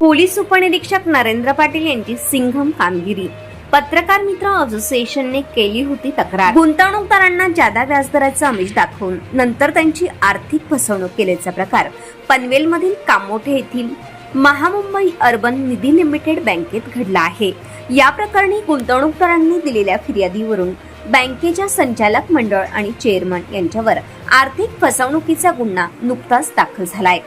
Police उपनिरीक्षक नरेंद्र पाटील यांची सिंघम कामगिरी. पत्रकार मित्र असोसिएशनने केली होती तक्रार. गुंतवणूकदारांना जादा व्याजदराचं अमिष दाखवून नंतर त्यांची आर्थिक फसवणूक केल्याचा प्रकार. पनवेलमधील कामोठे येथील महामुंबई अर्बन निधी लिमिटेड बँकेत घडला आहे. या प्रकरणी गुंतवणूकदारांनी दिलेल्या फिर्यादीवरून बँकेच्या संचालक मंडळ आणि चेअरमन यांच्यावर आर्थिक फसवणुकीचा गुन्हा नुकताच दाखल झालाय.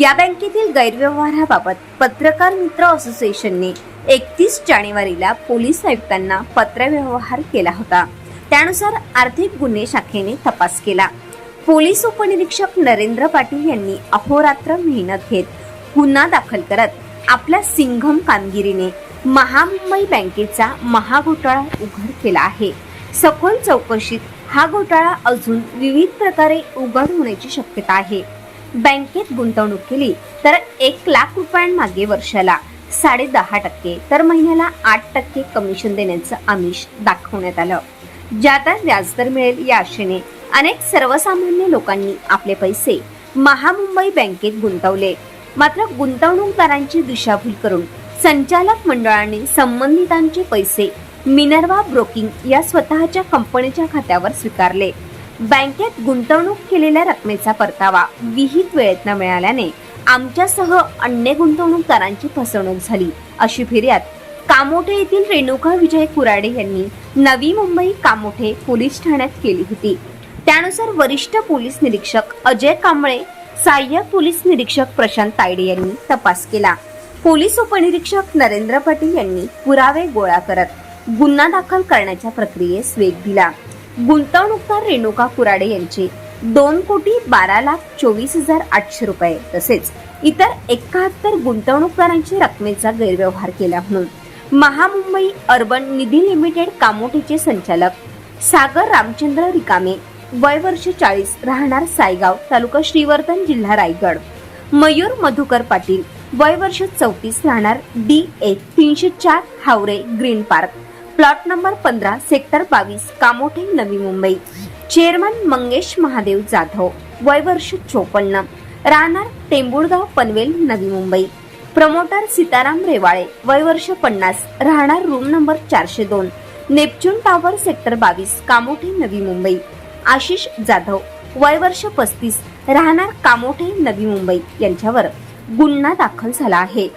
या बँकेतील गैरव्यवहाराबाबत पत्रकार मित्र असोसिएशनने एकतीस जानेवारीला पोलीस आयुक्तांना पत्रव्यवहार केला होता. त्यानुसार आर्थिक गुन्हे शाखेने तपास केला. पोलीस उपनिरीक्षक नरेंद्र पाटील यांनी अहोरात्र मेहनत घेत गुन्हा दाखल करत आपल्या सिंघम कामगिरीने महामुंबई बँकेचा महाघोटाळा उघड केला आहे. सखोल चौकशीत हा घोटाळा अजून विविध प्रकारे उघड होण्याची शक्यता आहे. बँकेत गुंतवणूक केली तर एक लाख रुपयांमागे वर्षाला साडे दहा टक्के तर महिन्याला आठ टक्के कमिशन देण्याचं आमिष दाखवण्यात आलं. ज्यादा व्याजदर मिळेल या आशेने अनेक सर्वसामान्य लोकांनी आपले पैसे महामुंबई बँकेत गुंतवले. मात्र गुंतवणूकदारांची दिशाभूल करून संचालक मंडळाने संबंधितांचे पैसे मिनर्वा ब्रोकिंग या स्वतःच्या कंपनीच्या खात्यावर स्वीकारले. बँकेत गुंतवणूक केलेल्या रकमेचा परतावा विहित वेळेत न मिळाल्याने आमच्यासह अन्य गुंतवणूकदारांची फसवणूक झाली. अशी फिर्याद कामोठे येथील रेणुका विजय कुराडे यांनी नवी मुंबई कामोठे पोलीस ठाण्यात केली होती. त्यानुसार वरिष्ठ पोलीस निरीक्षक अजय कांबळे सहाय्यक पोलीस निरीक्षक प्रशांत तायडे यांनी तपास केला. पोलीस उपनिरीक्षक नरेंद्र पाटील यांनी पुरावे गोळा करत गुन्हा दाखल करण्याच्या प्रक्रियेस वेग दिला. गुंतवणूकदार रेणुका कुराडे यांचे दोन कोटी बारा लाख चोवीस हजार आठशे रुपये तसेच इतर एकाहत्तर गुंतवणूकदारांची रकमेचा गैरव्यवहार केला म्हणून. महामुंबई अर्बन निधी लिमिटेड कामोठीचे संचालक सागर रामचंद्र रिकामे वय वर्ष चाळीस राहणार सायगाव तालुका श्रीवर्धन जिल्हा रायगड. मयूर मधुकर पाटील वय वर्ष चौतीस राहणार डी ए तीनशे चार Haware green park. Plot number पंधरा सेक्टर बावीस कामोठे नवी मुंबई. चेअरमन मंगेश महादेव जाधव वय वर्ष चोपन्न. राहणार टेंबुळगाव पनवेल नवी मुंबई. प्रमोटर सीताराम रेवाळे वय वर्ष पन्नास राहणार रूम नंबर चारशे दोन. नेपच्यून टॉवर सेक्टर बावीस कामोठे नवी मुंबई. आशिष जाधव वय वर्ष पस्तीस राहणार कामोठे नवी मुंबई यांच्यावर गुन्हा दाखल झाला आहे.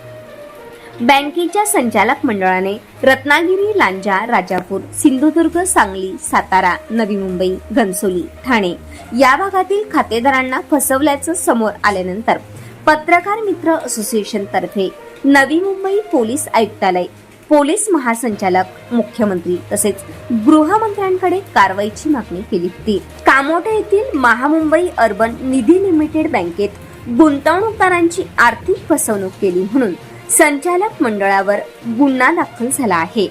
बँकेच्या संचालक मंडळाने रत्नागिरी लांजा राजापूर सिंधुदुर्ग सांगली सातारा नवी मुंबई घनसोली ठाणे या भागातील खातेदारांना फसवल्याचं समोर आल्यानंतर पत्रकार मित्र असोसिएशन तर्फे नवी मुंबई पोलीस आयुक्तालय पोलीस महासंचालक मुख्यमंत्री तसेच गृहमंत्र्यांकडे कारवाईची मागणी केली होती. कामोठे येथील महामुंबई अर्बन निधी लिमिटेड बँकेत गुंतवणूकदारांची आर्थिक फसवणूक केली म्हणून संचालक मंडळावर गुन्हा दाखल झाला आहे.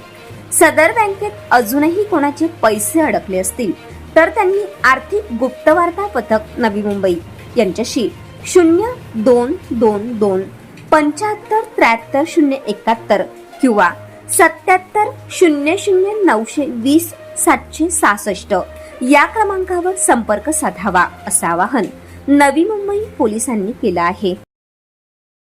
सदर बँकेत अजूनही कोणाचे पैसे अडकले असतील तर त्यांनी आर्थिक गुप्तवार्ता पथक नवी मुंबई यांच्याशी शून्य दोन दोन दोन पंच्याहत्तर त्र्याहत्तर शून्य एकाहत्तर किंवा सत्याहत्तर शून्य शून्य नऊशे वीस सातशे सहासष्ट या क्रमांकावर संपर्क साधावा असं आवाहन नवी मुंबई पोलिसांनी केलं आहे.